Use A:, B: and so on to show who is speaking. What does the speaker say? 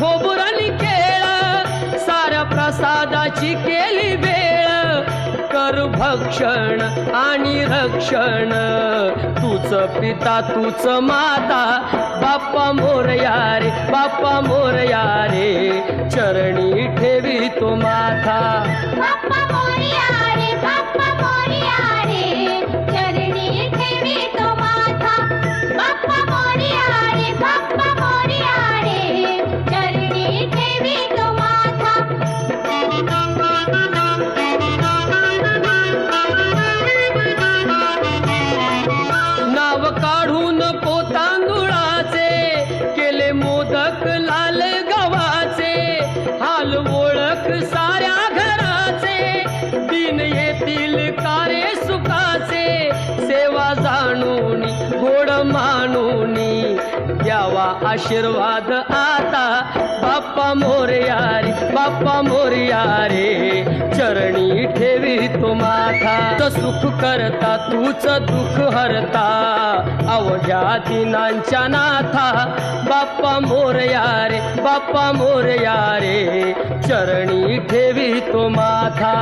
A: फुटाणे खोबुरणी साऱ्या प्रसादाची केली वेळ. कर भक्षण आणि रक्षण तूच पिता तूच माता. बाप्पा मोरया रे बाप्पा मोरया रे चरणी ठेवी तुम्हाला आशीर्वाद आता. बाप्पा मोरया रे बाप्पा मोरया रे चरणी ठेवी तो माथा. सुख करता तूच दुःख हरता. अवघ्या दिनांच्या नाथा. बाप्पा मोरया रे बाप्पा मोरया रे चरणी ठेवी तो माथा.